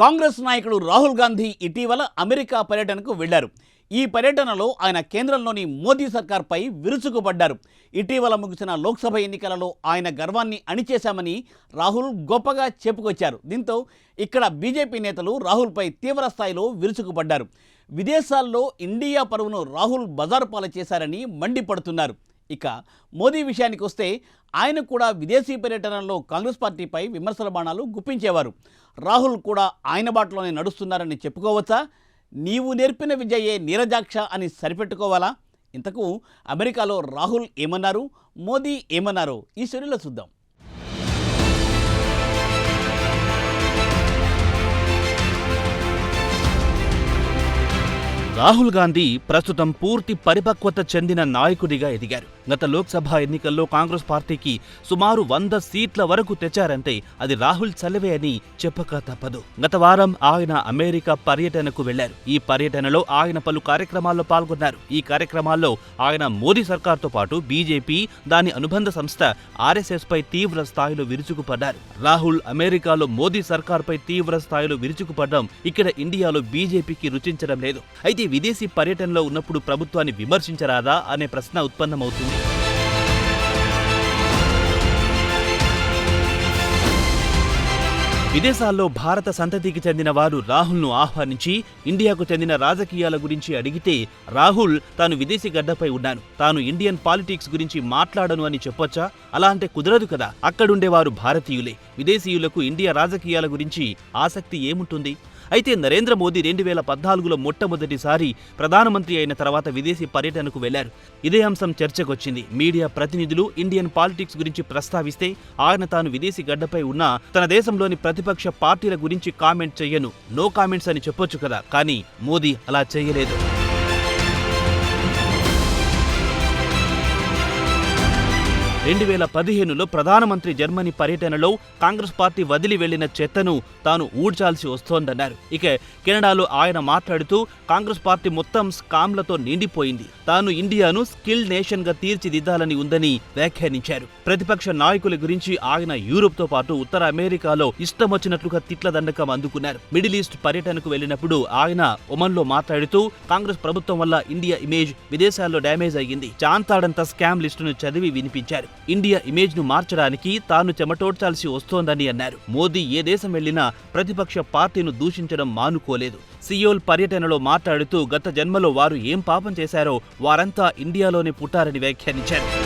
కాంగ్రెస్ నాయకుడు రాహుల్ గాంధీ ఇటీవల అమెరికా పర్యటనకు వెళ్ళారు ఈ పర్యటనలో ఆయన కేంద్రంలోని మోదీ సర్కార్పై విరుచుకుపడ్డారు. ఇటీవల ముగిసిన లోక్సభ ఎన్నికలలో ఆయన గర్వాన్ని అణిచేశామని రాహుల్ గొప్పగా చెప్పుకొచ్చారు. దీంతో ఇక్కడ బీజేపీ నేతలు రాహుల్పై తీవ్ర స్థాయిలో విరుచుకుపడ్డారు. విదేశాల్లో ఇండియా పరువును రాహుల్ బజార్ పాలు చేశారని మండిపడుతున్నారు. ఇక మోదీ విషయానికి వస్తే ఆయన కూడా విదేశీ పర్యటనలో కాంగ్రెస్ పార్టీపై విమర్శల బాణాలు గుప్పించేవారు. రాహుల్ కూడా ఆయన బాటలోనే నడుస్తున్నారని చెప్పుకోవచ్చా? నీవు నేర్పిన విద్యయే నీరజాక్ష అని సరిపెట్టుకోవాలా? ఇంతకు అమెరికాలో రాహుల్ ఏమన్నారు? మోదీ ఏమన్నారు? ఈ స్టోరీలో చూద్దాం. రాహుల్ గాంధీ ప్రస్తుతం పూర్తి పరిపక్వత చెందిన నాయకుడిగా ఎదిగారు. గత లోక్సభ ఎన్నికల్లో కాంగ్రెస్ పార్టీకి సుమారు వంద సీట్ల వరకు తెచ్చారంటే అది రాహుల్ చలవే అని చెప్పక తప్పదు. గత వారం ఆయన అమెరికా పర్యటనకు వెళ్ళారు. ఈ పర్యటనలో ఆయన పలు కార్యక్రమాల్లో పాల్గొన్నారు. ఈ కార్యక్రమాల్లో ఆయన మోదీ సర్కార్తో పాటు బీజేపీ దాని అనుబంధ సంస్థ ఆర్ఎస్ఎస్ పై తీవ్ర స్థాయిలో విరుచుకుపడ్డారు. రాహుల్ అమెరికాలో మోదీ సర్కార్పై తీవ్ర స్థాయిలో విరుచుకుపడడం ఇక్కడ ఇండియాలో బీజేపీకి రుచించడం లేదు. అయితే విదేశీ పర్యటనలో ఉన్నప్పుడు ప్రభుత్వాన్ని విమర్శించరాదా అనే ప్రశ్న ఉత్పన్నమవుతుంది. విదేశాల్లో భారత సంతతికి చెందిన వారు రాహుల్ను ఆహ్వానించి ఇండియాకు చెందిన రాజకీయాల గురించి అడిగితే రాహుల్ తాను విదేశీ గడ్డపై ఉన్నాను. తాను ఇండియన్ పాలిటిక్స్ గురించి మాట్లాడను అని చెప్పొచ్చా? అలా అంటే కుదరదు కదా. అక్కడుండేవారు భారతీయులే. విదేశీయులకు ఇండియా రాజకీయాల గురించి ఆసక్తి ఏముంటుంది? అయితే నరేంద్ర మోదీ రెండు వేల పద్నాలుగులో మొట్టమొదటిసారి ప్రధానమంత్రి అయిన తర్వాత విదేశీ పర్యటనకు వెళ్ళారు. ఇదే అంశం చర్చకొచ్చింది. మీడియా ప్రతినిధులు ఇండియన్ పాలిటిక్స్ గురించి ప్రస్తావిస్తే ఆయన తాను విదేశీ గడ్డపై ఉన్న తన దేశంలోని ప్రతిపక్ష పార్టీల గురించి కామెంట్ చేయను నో కామెంట్స్ అని చెప్పొచ్చు కదా. కానీ మోదీ అలా చేయలేదు రెండు వేల పదిహేనులో ప్రధానమంత్రి జర్మనీ పర్యటనలో కాంగ్రెస్ పార్టీ వదిలి వెళ్ళిన చెత్తను తాను ఊడ్చాల్సి వస్తోందన్నారు. ఇక కెనడాలో ఆయన మాట్లాడుతూ కాంగ్రెస్ పార్టీ మొత్తం స్కామ్లతో నిండిపోయింది. తాను ఇండియాను స్కిల్ నేషన్గా తీర్చిదిద్దాలని ఉందని వ్యాఖ్యానించారు. ప్రతిపక్ష నాయకుల గురించి ఆయన యూరోప్తో పాటు ఉత్తర అమెరికాలో ఇష్టం వచ్చినట్లుగా తిట్ల దండకం అందుకున్నారు. మిడిల్ ఈస్ట్ పర్యటనకు వెళ్ళినప్పుడు ఆయన ఒమన్లో మాట్లాడుతూ కాంగ్రెస్ ప్రభుత్వం వల్ల ఇండియా ఇమేజ్ విదేశాల్లో డ్యామేజ్ అయ్యింది. చాంతాడంత స్కామ్ లిస్టును చదివి వినిపించారు. ఇండియా ఇమేజ్ను మార్చడానికి తాను చెమటోడ్చాల్సి వస్తోందని అన్నారు. మోదీ ఏ దేశం వెళ్ళినా ప్రతిపక్ష పార్టీను దూషించడం మానుకోలేదు. సియోల్ పర్యటనలో మాట్లాడుతూ గత జన్మలో వారు ఏం పాపం చేశారో వారంతా ఇండియాలోనే పుట్టారని వ్యాఖ్యానించారు.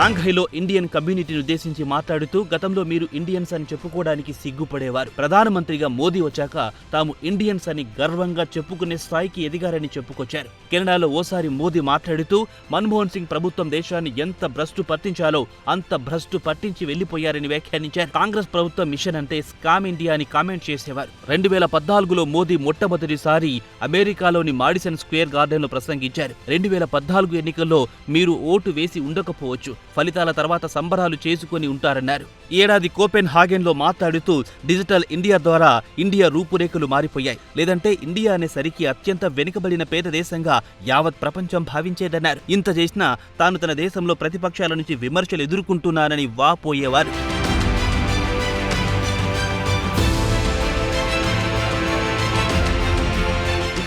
షాంఘైలో ఇండియన్ కమ్యూనిటీని ఉద్దేశించి మాట్లాడుతూ గతంలో మీరు ఇండియన్స్ అని చెప్పుకోవడానికి సిగ్గుపడేవారు. ప్రధానమంత్రిగా మోదీ వచ్చాక తాము ఇండియన్స్ అని గర్వంగా చెప్పుకునే స్థాయికి ఎదిగారని చెప్పుకొచ్చారు. కెనడాలో ఓసారి మోదీ మాట్లాడుతూ మన్మోహన్ సింగ్ ప్రభుత్వం దేశాన్ని ఎంత భ్రష్టు పట్టించాలో అంత భ్రష్టు పట్టించి వెళ్ళిపోయారని వ్యాఖ్యానించారు. కాంగ్రెస్ ప్రభుత్వం మిషన్ అంటే స్కామ్ ఇండియా అని కామెంట్ చేసేవారు. రెండు వేల పద్నాలుగులో మోదీ మొట్టమొదటిసారి అమెరికాలోని మాడిసన్ స్క్వేర్ గార్డెన్లో ప్రసంగించారు. రెండు వేల పద్నాలుగు ఎన్నికల్లో మీరు ఓటు వేసి ఉండకపోవచ్చు. ఫలితాల తర్వాత సంబరాలు చేసుకుని ఉంటారన్నారు. ఈ ఏడాది కోపెన్ హాగెన్లో మాట్లాడుతూ డిజిటల్ ఇండియా ద్వారా ఇండియా రూపురేఖలు మారిపోయాయి. లేదంటే ఇండియా అనే సరికి అత్యంత వెనుకబడిన పేద దేశంగా యావత్ ప్రపంచం భావించేదన్నారు. ఇంత చేసినా తాను తన దేశంలో ప్రతిపక్షాల నుంచి విమర్శలు ఎదుర్కొంటున్నానని వాపోయేవారు.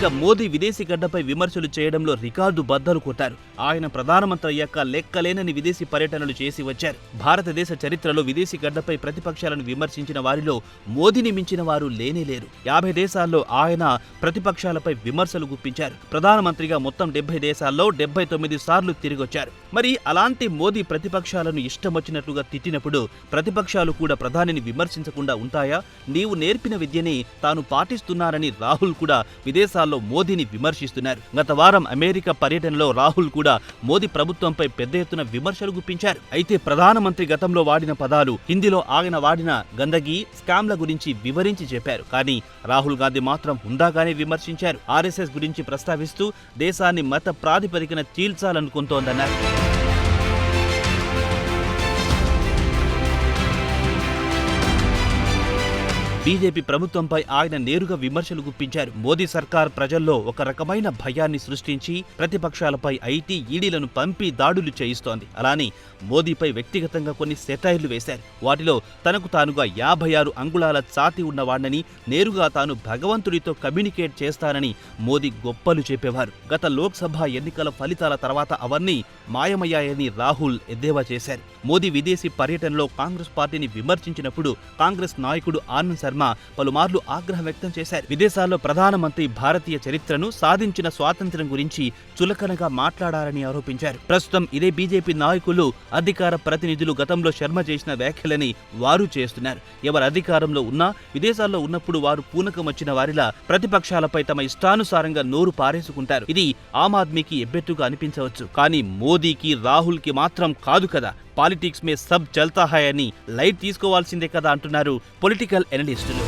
ఇక మోదీ విదేశీ గడ్డపై విమర్శలు చేయడంలో రికార్డు బద్దలు కొట్టారు. ఆయన ప్రధానమంత్రి అయ్యాక లెక్కలేనని విదేశీ పర్యటనలు చేసి వచ్చారు. భారతదేశ చరిత్రలో విదేశీ గడ్డపై ప్రతిపక్షాలను విమర్శించిన వారిలో మోదీని మించిన వారు లేనేలేరు యాభై దేశాల్లో ఆయన ప్రతిపక్షాలపై విమర్శలు గుప్పించారు. ప్రధానమంత్రిగా మొత్తం డెబ్బై దేశాల్లో డెబ్బై తొమ్మిది సార్లు తిరిగొచ్చారు. మరి అలాంటి మోదీ ప్రతిపక్షాలను ఇష్టమొచ్చినట్లుగా తిట్టినప్పుడు ప్రతిపక్షాలు కూడా ప్రధానిని విమర్శించకుండా ఉంటాయా? నీవు నేర్పిన విద్యని తాను పాటిస్తున్నారని రాహుల్ కూడా విదేశాల్లో మోదీని విమర్శిస్తున్నారు. గత వారం అమెరికా పర్యటనలో రాహుల్ కూడా మోదీ ప్రభుత్వంపై పెద్ద ఎత్తున విమర్శలు గుప్పించారు. అయితే ప్రధానమంత్రి గతంలో వాడిన పదాలు హిందీలో ఆయన వాడిన గందగి స్కామ్ల గురించి వివరించి చెప్పారు. కానీ రాహుల్ గాంధీ మాత్రం హుందాగానే విమర్శించారు. ఆర్ఎస్ఎస్ గురించి ప్రస్తావిస్తూ దేశాన్ని మత ప్రాతిపదికన చీల్చాలనుకుంటోందన్నారు. బీజేపీ ప్రభుత్వంపై ఆయన నేరుగా విమర్శలు గుప్పించారు. మోదీ సర్కార్ ప్రజల్లో ఒక రకమైన భయాన్ని సృష్టించి ప్రతిపక్షాలపై ఐటీ ఈడీలను పంపి దాడులు చేయిస్తోంది. అలానే మోదీపై వ్యక్తిగతంగా కొన్ని సెటైర్లు వేశారు. వాటిలో తనకు తానుగా యాభై ఆరు అంగుళాల చాతి ఉన్నవాణ్ణని నేరుగా తాను భగవంతుడితో కమ్యూనికేట్ చేస్తానని మోదీ గొప్పలు చెప్పేవారు. గత లోక్సభ ఎన్నికల ఫలితాల తర్వాత అవన్నీ మాయమయ్యాయని రాహుల్ ఎద్దేవా చేశారు. మోదీ విదేశీ పర్యటనలో కాంగ్రెస్ పార్టీని విమర్శించినప్పుడు కాంగ్రెస్ నాయకుడు ఆనంద్ శర్మ పలుమార్లు ఆగ్రహం వ్యక్తం చేశారు. విదేశాల్లో ప్రధానమంత్రి భారతీయ చరిత్రను సాధించిన స్వాతంత్ర్యం గురించి చులకనగా మాట్లాడారని ఆరోపించారు. ప్రస్తుతం ఇదే బీజేపీ నాయకులు అధికార ప్రతినిధులు గతంలో శర్మ చేసిన వ్యాఖ్యలని వారు చేస్తున్నారు. ఎవరు అధికారంలో ఉన్నా విదేశాల్లో ఉన్నప్పుడు వారు పూనకం వచ్చిన వారిలా ప్రతిపక్షాలపై తమ ఇష్టానుసారంగా నోరు పారేసుకుంటారు. ఇది ఆమ్ ఆద్మీకి ఎబ్బెత్తుగా అనిపించవచ్చు. కానీ మోదీకి రాహుల్కి మాత్రం కాదు కదా. పాలిటిక్స్ మే సబ్ చల్తా హాయ్ అని లైట్ తీసుకోవాల్సిందే కదా అంటున్నారు పొలిటికల్ ఎనలిస్టులు.